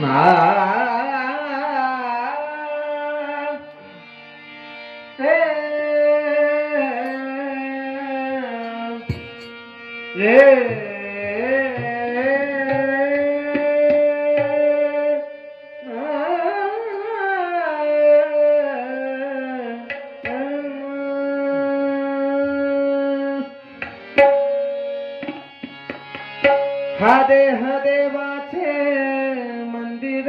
Nah. હદે હદે વાછે મંદિર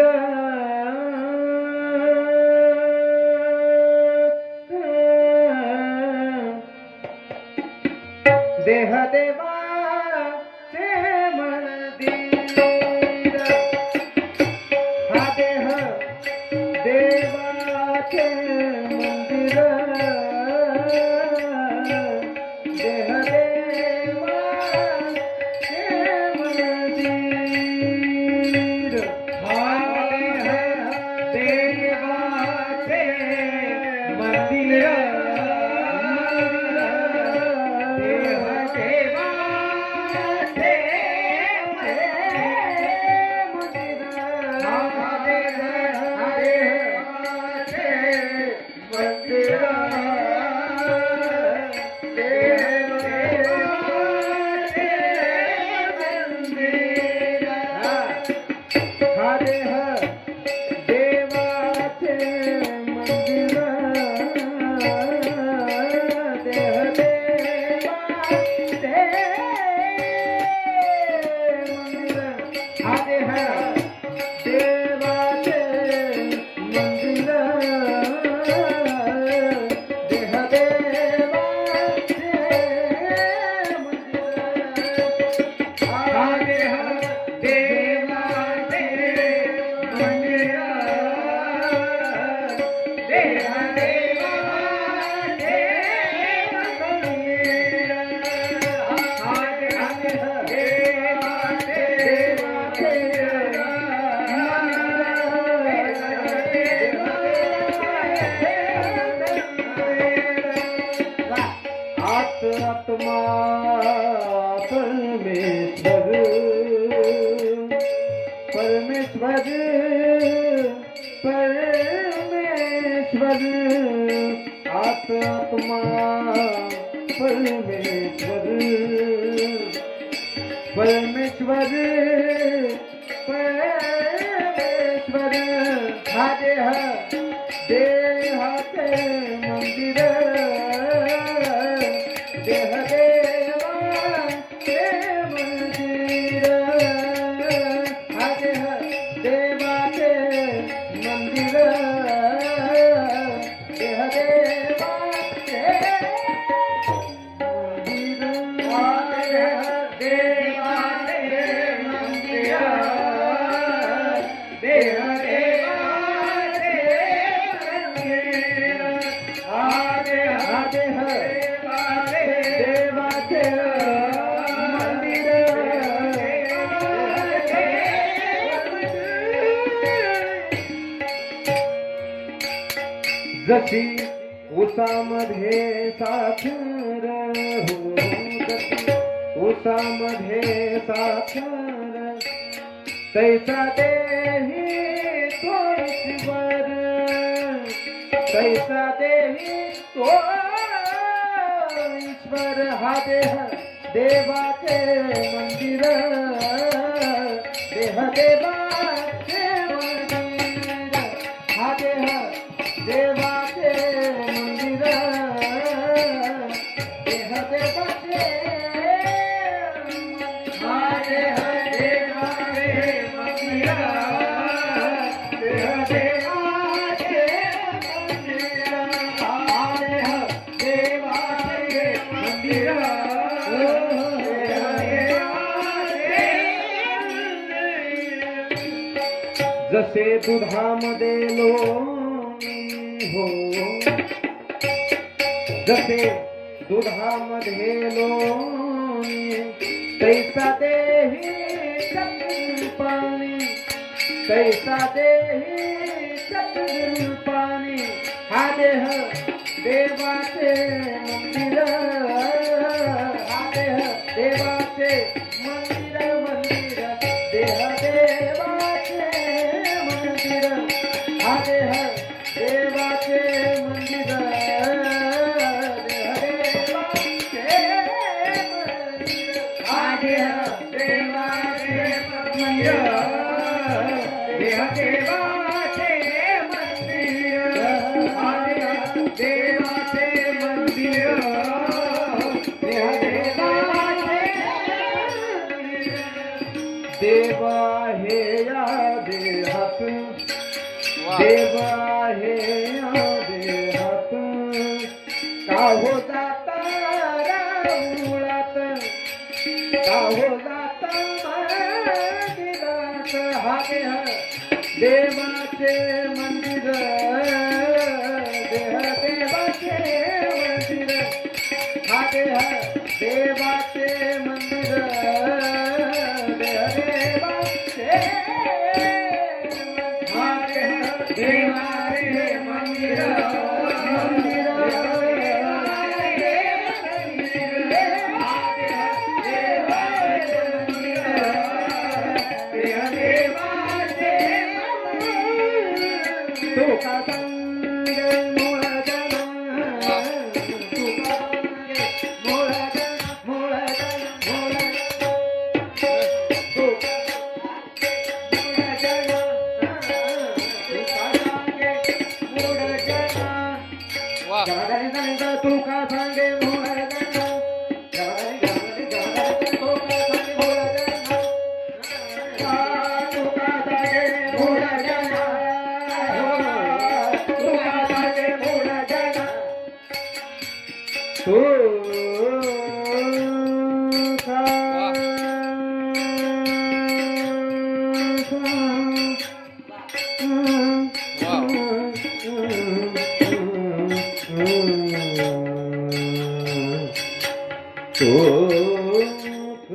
દેહ દે ਸਤ ਆਤਮਾ ਪਰਮੇਸ਼ਰ ਪਰਮੇਸ਼ਰ ਪਰਮੇਸ਼ਰ ਆਤਮਾ ਪਰਮੇਸ਼ਰ ਪਰਮੇਸ਼ਰ ਪਰਮੇਸ਼ਰ जशी उसामध्ये साखर हो उसामध्ये साखर. तैसा देही कैसा देवी तो ईश्वर हा देह देवाचे मंदिर. देह देवाचे असे दुधामध्ये लोणी हो. जसे दुधामध्ये लोणी तैसा देही पाणी तैसा देही पाणी. हा देह देवाचे मंदिर バッ。भाग्य देवा के मंदिर Được.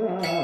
रा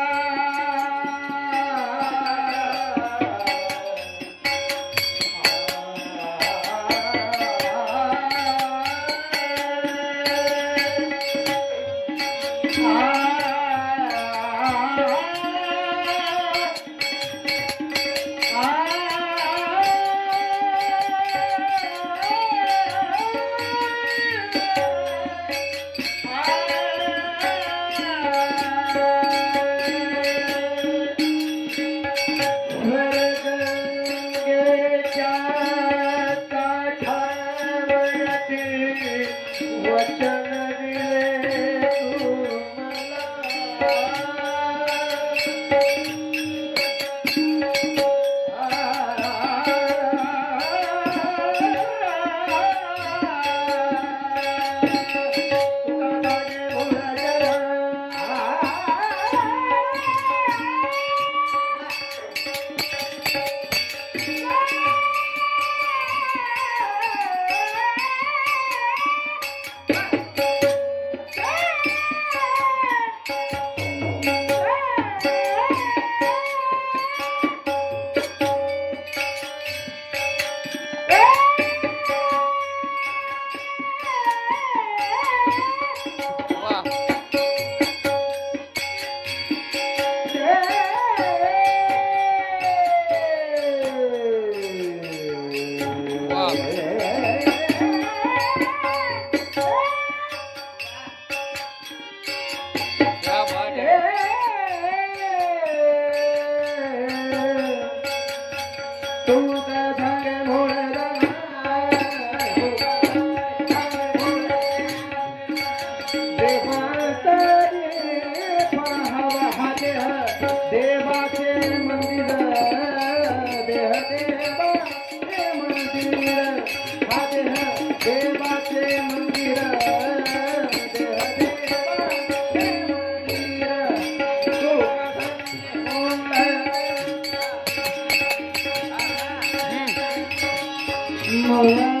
No.